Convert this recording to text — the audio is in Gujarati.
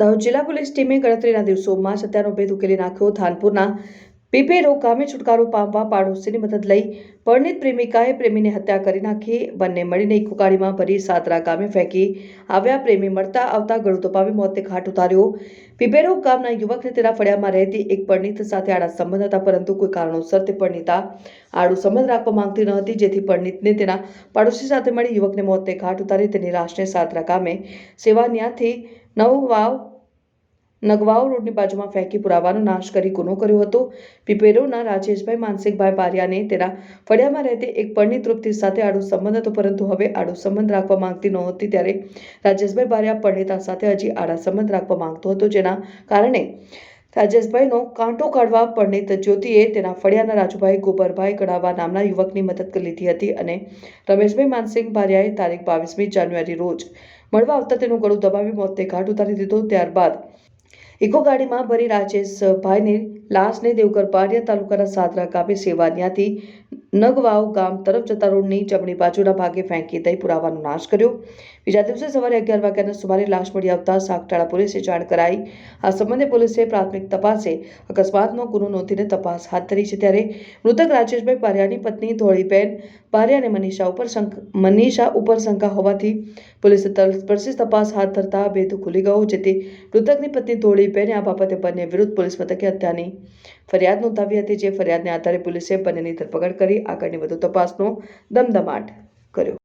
દાહોદ જિલ્લા પોલીસ ટીમે ગણતરીના દિવસોમાં જ હત્યાનો ભેદ ઉકેલી નાખ્યો. થાનપુરના પીપેરો ગામે છુટકારો પામવા પાડોશીની મદદ લઈ પરણિત પ્રેમિકાએ પ્રેમીને હત્યા કરી નાખી. બંને મળીને એક ગાડીમાં ભરી સાતરા ગામે ફેંકી આવ્યા. પ્રેમી મળતા આવતા ગળું દબાવી મોતે ઘાટ ઉતાર્યો. પીપેરો ગામના યુવકને તેના ફળિયામાં રહેતી એક પરણિત સાથે આડા સંબંધ હતા, પરંતુ કોઈ કારણોસર તે પરણિતા આડો સંબંધ રાખવા માંગતી ન હતી, જેથી પરણિતને તેના પાડોશી સાથે મળી યુવકને મોતે ઘાટ ઉતારી તેની લાશને સાતરા ગામે સેવાન્યાથી નવવાવ નગવાવ રોડની બાજુમાં ફેંકી પુરાવાનો નાશ કરી ગુનો કર્યો હતો. પીપેરોના રાજેશભાઈ, માનસિકભાઈ બારિયાને તેના ફળિયામાં રહેતી એક પરણિત તૃપ્તિ સાથે આડો સંબંધ હતો, પરંતુ હવે આડો સંબંધ રાખવા માંગતી નહોતી. ત્યારે રાજેશભાઈ બારિયા પરણેતા સાથે હજી આડા સંબંધ રાખવા માંગતો હતો, જેના કારણે રાજેશભાઈનો કાંટો કાઢવા પરણિત જ્યોતિએ તેના ફળિયાના રાજુભાઈ ગોબરભાઈ કડાવા નામના યુવકની મદદ લીધી હતી અને રમેશભાઈ, માનસિંહ ભારિયાએ તારીખ બાવીસમી જાન્યુઆરી રોજ મળવા આવતા તેનું ગળું દબાવી મોતે ઘાટ ઉતારી દીધો. ત્યારબાદ ઇકો ગાડીમાં ભરી રાજેશભાઈની લાશને દેવગર પારિયા તાલુકાના સાદરા ગામે સેવાન્યાથી નગવાવ ગામ તરફ જતા રોડની જમણી બાજુના ભાગે ફેંકી દઈ પુરાવાનો નાશ કર્યો. બીજા દિવસે સવારે અગિયાર વાગ્યાના સુમારે લાશ મળી આવતા સાગટાળા પોલીસે જાણ કરાઈ. આ સંબંધે પોલીસે પ્રાથમિક તપાસે અકસ્માતનો ગુનો નોંધીને તપાસ હાથ ધરી છે ત્યારે મૃતક રાજેશભાઈ પારિયાની પત્ની ધોળીબેન પારિયા અને મનીષા ઉપર મનીષા ઉપર શંકા હોવાથી પોલીસે તલસ્પર્શી તપાસ હાથ ધરતા ભેદ ખુલી ગયો, જેથી મૃતકની પત્ની ધોળીબેને આ બાબતે બંને વિરુદ્ધ પોલીસ મથકે હત્યાની ફરિયાદ નોંધાવી હતી, જે ફરિયાદને આધારે પોલીસે બંનેની ધરપકડ કરી, આગળની વધુ તપાસનો દમદમાટ કર્યો.